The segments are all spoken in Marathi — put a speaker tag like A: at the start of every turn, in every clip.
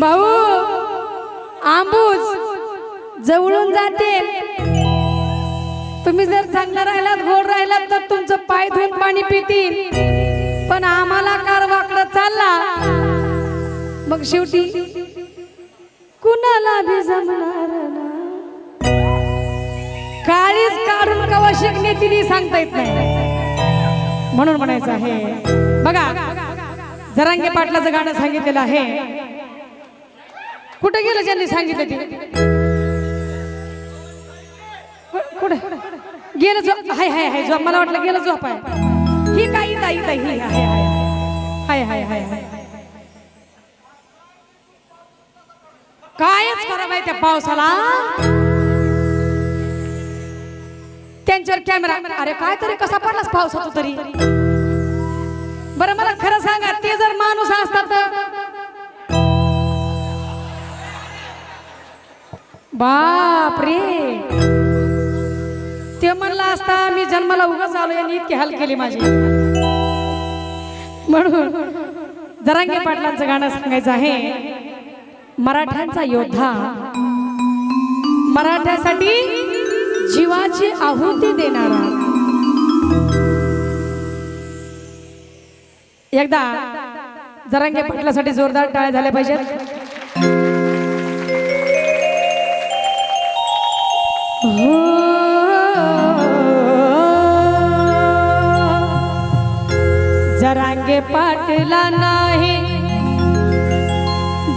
A: भाऊ आंबूज जवळून जाते. तुम्ही जर चांगला राहिलात गोड राहिलात तर तुमचं पाय धुवून पाणी पितील. पण आम्हाला कार वाकडं चालला. मग शेवटी कुणाला भी जमणार काळीच काढून कवा शिकणे तिने सांगता येत नाही. म्हणून म्हणायचं आहे. बघा जरांगे पाटलाचं गाणं सांगितलेलं आहे. कुठे गेलं ज्यांनी सांगितलं ते? कुठे? गेलं झोप. हाय हाय हाय झोप. मला वाटलं गेलं झोप आहे. ही काही ताई ताई ही हाय हाय हाय हाय हाय हाय. कायच करा माहिती त्या पावसाला? त्यांच्यावर कॅमेरा अरे काय तरी कसा पडलास पाऊस होतो तरी? बरं मला खरं सांगा ते जर माणूस असतात तर? बाप रे! ते म्हणलं असता मी जन्माला उगाच आलो यांनी इतकी हाल केली माझी. म्हणून जरांगे पाटलांचं गाणं सांगायचं आहे मराठ्यांचा योद्धा मराठ्यासाठी जीवाची आहुती देणारा. एकदा जरांगे पाटलासाठी जोरदार टाळ्या झाल्या पाहिजेत. जरांगे पाटला नाही.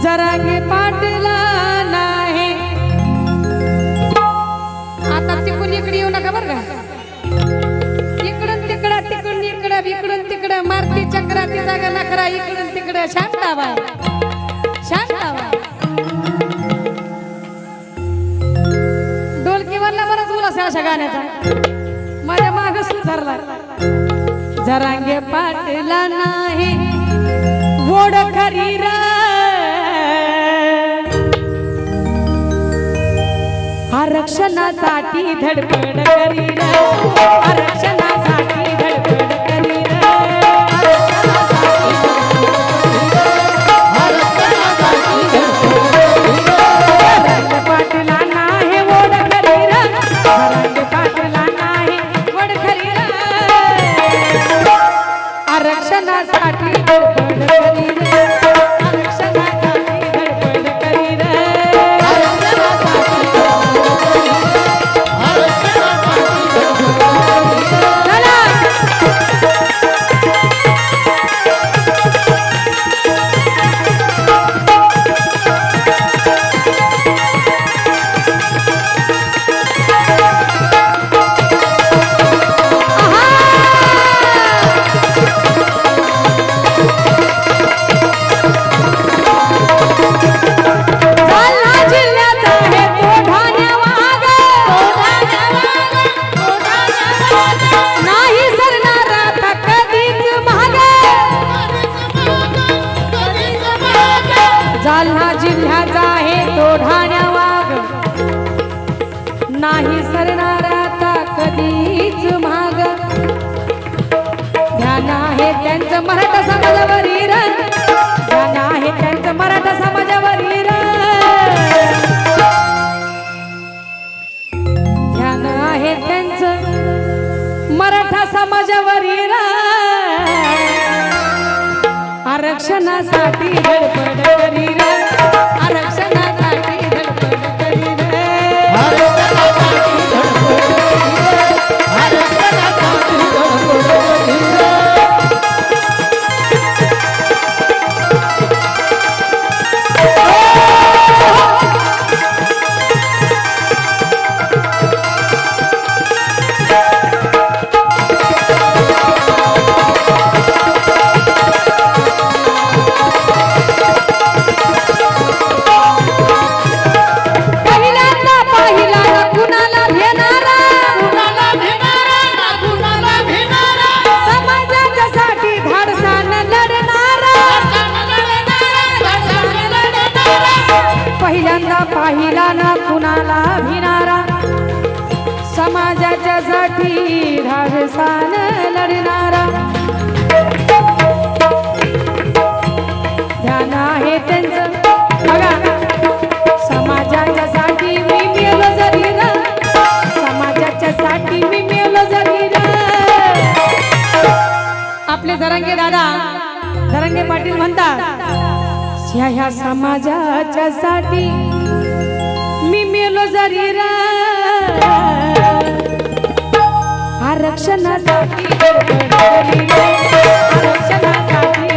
A: जरांगे आता येऊ नका बरं का? इकडून तिकडं तिकडून इकडं इकडून तिकडं मारती चक्रा ती जागा नकरा इकडून तिकडं. शांत आवा शांत आवा डोलकीवरला बराच उल्हास आहे अशा गाण्याचा. माझ्या माग सुधारला. जरांगे पाटला नाही. ओढ खरी रा आरक्षणासाठी धडपड करीन. आरक्षणासाठी धडपड करीन. पाटला नाही पाटला नाही आरक्षणासाठी आरक्षणासाठी धडपड करी रे आमचे दादा. धरंगे पाटील म्हणतात ह्या ह्या समाजाच्या साठी मी मेलो जरी रा. आरक्षणासाठी आरक्षणासाठी